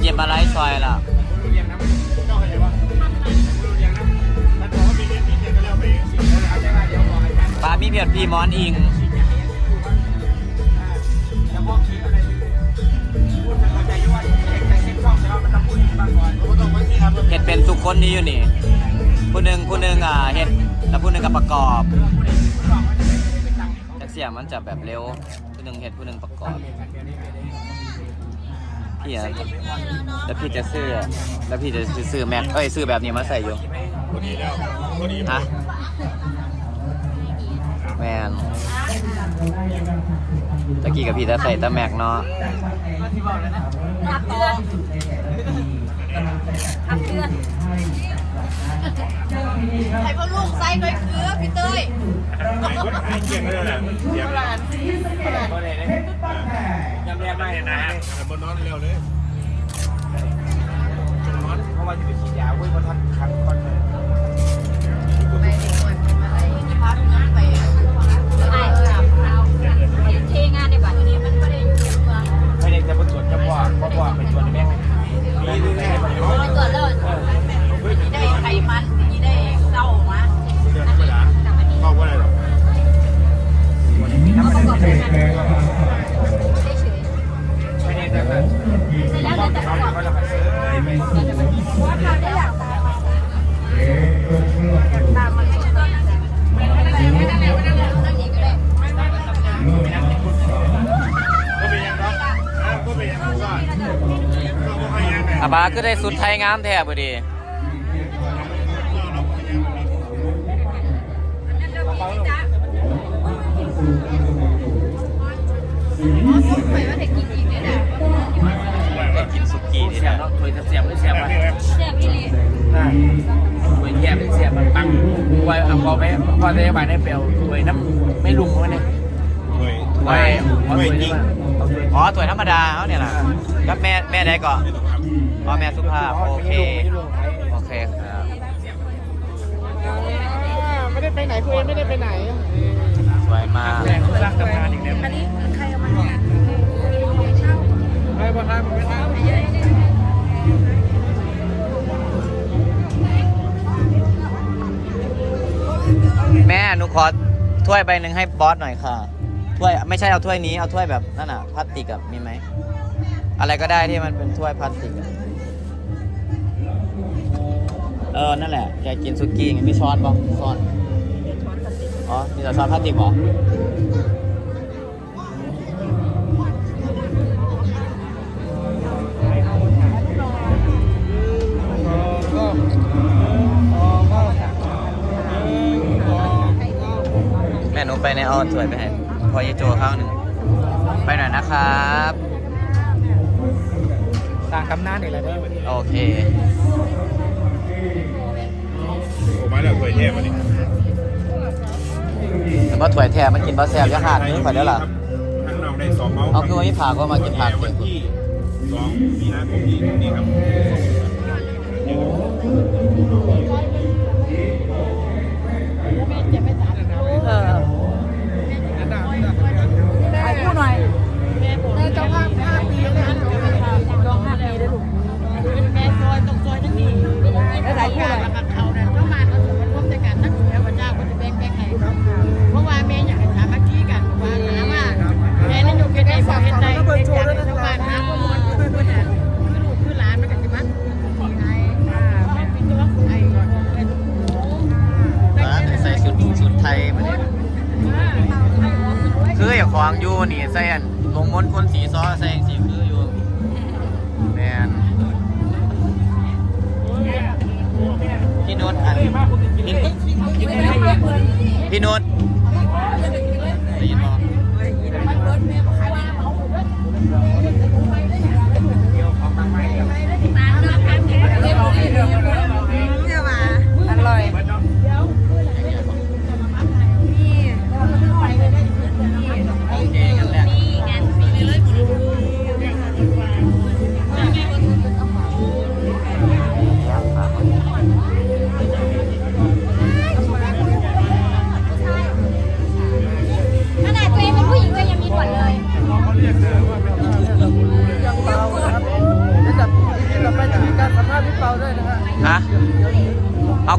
เย็บอะไรซอยล่ะปลามีเบียดพีมอนอิงเห็ดเป็นสุกคนนี้อยู่นี่ผู้หนึ่งผู้หนึ่งอะเห็ดแล้วผู้หนึ่งกับประกอบจากเสียมันจะแบบเร็วผู้หนึ่งเห็ดผู้หนึ่งประกอบ พี่อะแล้วพี่จะซื้อ แล้วพี่จะซื้อแม็กเอ้ยซื้อแบบนี้มาใส่อยู่พอดีแล้วพอดีฮะแมนตะกี้กับพี่จะใส่แตะแม็กเนาะทับเดือนทับเดือนใครพ่อลูกไส้ด้วยคือพี่เต้ยไอ้เก่งเลยนะเสียง หลานพอดีเลยยำแย่มากเลยนะบนนอนเร็วเลยจนนอนเพราะว่าจะไปฉีดยาเว้ยเพราะท่านคันคอนเลย พยายามแบบอาบาก็ได้สุดไทยงามแท้บ่ดีหมายว่าเด็กกินอีกเนี่ยนะได้กินสุกี้นี่เสียนะบเนาะถวยเสียบไม่เสียบอะเสียพี่ลีถวยแย่ไม่เสียบมันปังไว้เอาพอไปพอได้บายได้เปลวถวยน้ำไม่ลุงวะเนี่ยเว้ยถวยเอาถวยนี่มาเอาถวยอ๋อถ้วยธรรมดาเขาเนี่ยนะกับแม่แม่ได้ก่อน อ๋อแม่สุภาพ โอเคไม่ลุงโอเคครับไม่ได้ไปไหนคุยไม่ได้ไปไหน สวยมากแรงสร้างตำนานอีกแล้วอันนี้ใครเอามาให้นะเช่าไม่พอทำไม่ทำแม่หนูขอถ้วยใบหนึ่งให้บอสหน่อยค่ะ ถ้วยไม่ใช่เอาถ้วยนี้เอาถ้วยแบบนั่นอะพลาสติกอะมีไหม อะไรก็ได้ที่มันเป็นถ้วยพลาสติกอะ เออ นั่นแหละ แกกินซุกี้ไงมีช้อนป่ะช้อน อ๋อ มีแต่ช้อนพลาสติกป่ะแม่หนูไปในเอาถ้วยไปให้พอยายโจข้างหนึ่ง ไปหน่อยนะครับสร้างตำนานอีกแล้วเนี่ยโอเค มาแล้วคุยเทพวันนี้แต่ว่าถ้วยแท้มันกินบะแซ่บจะขาดนี่ขอเดี๋ยวล่ะข้างนอกได้สองเมาส์เอาคือวันนี้ผักก็มากินผักวันที่สองมีนาคมนี้นี่ครับเออถ่ายคู่หน่อยแม่เจ้าภาพห้าปีแล้วนะจองห้าปีได้ลูกแม่ซอยตรงซอยทั้งนี้แล้วถ่ายคู่หน่อยกับเขาเขออย่าควางอยู่นี่ใส่อันลงมนคนสีซ้อใส่สีคืออยู่แมนพี่นุชอันพี่พี่นุชได้ยินบ่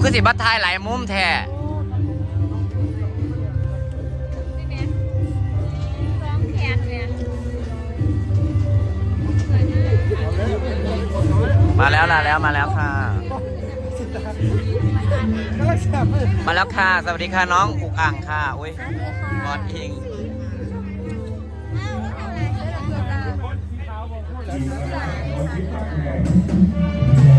คือสิบัตทายหลายมุมแท้มาแล้วมาแล้วมาแล้วค่ะ มาแล้วค่ะ สวัสดีค่ะน้องอุกอ่างค่ะอุ้ยกอดอิงโอ้ยโอ้ยโอ้ยโอ้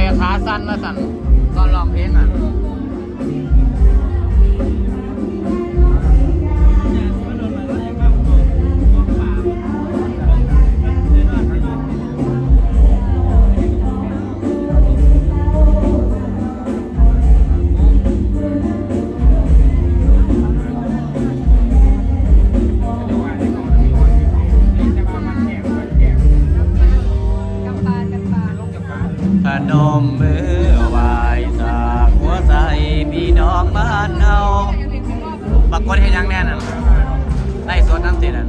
อยขาสั้นมาสั่นตอนลองเพลงอะ นมมือไหวสากหัวใสพี่น้องบ้านเฮาบักคดให้ยังแน่นอะได้สวนน้ำเสียนั่น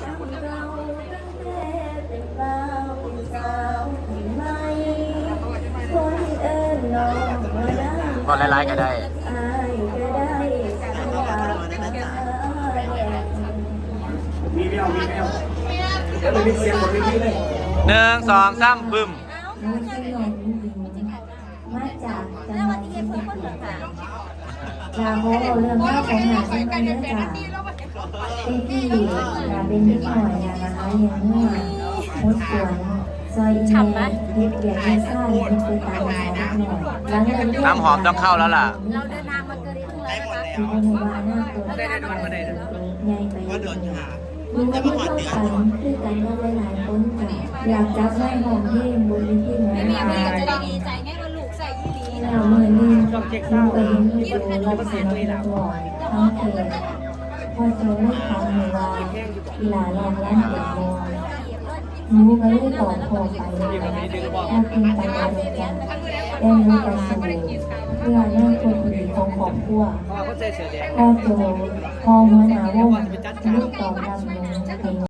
บายชิวก่อไล่ๆก็ได้มีไม่เอามีไม่เอาเดี๋ยวเลยมีเสียงหมดเลยเลยหนึ่งสองสามบึ้มมาจากจังหวัดเชียงใหม่ค่ะลาโมเรื่องเล่าของหาเส้นมาเนื้อจา กเป็นที่ลาเป็นนิดหน่อยนะคะอย่างเมื่อมดสวนซอยอินเดียเฮ็ดเบียร์เฮ็ดซ่าเฮ็ดเปิดตาหน่อยหน่อยหลังเลิกเรียนน้ำหอมต้องเข้าแล้วล่ะ เราเดินทางมาเกินครึ่งแล้วนะคะอยู่ในหมู่บ้านหน้าตัวใหญ่ไปเลยมีวันที่เข้ากันคือกันก็หลายๆคนจ้ะอยากจับไล่หอมที่บนที่หมอแม่ลาแม่ยก็จะได้ดีใจไงว่าลูกใส่ยี่หลีแล้วมือนี้ลูกเองที่ดูรับสมัครก่อนทั้งเขต พ่อเจอไม่ทำเวลาอีหลาลองร้านเปิดโมงหนูก็เลยตอบโทรไปถ้าเป็นไปได้เจ้ะได้รู้กันสู่เพื่อเรื่องคนดีของครอบครัวพ่อโจพ่อหัวหน้าวงลูกต่อบรับหนู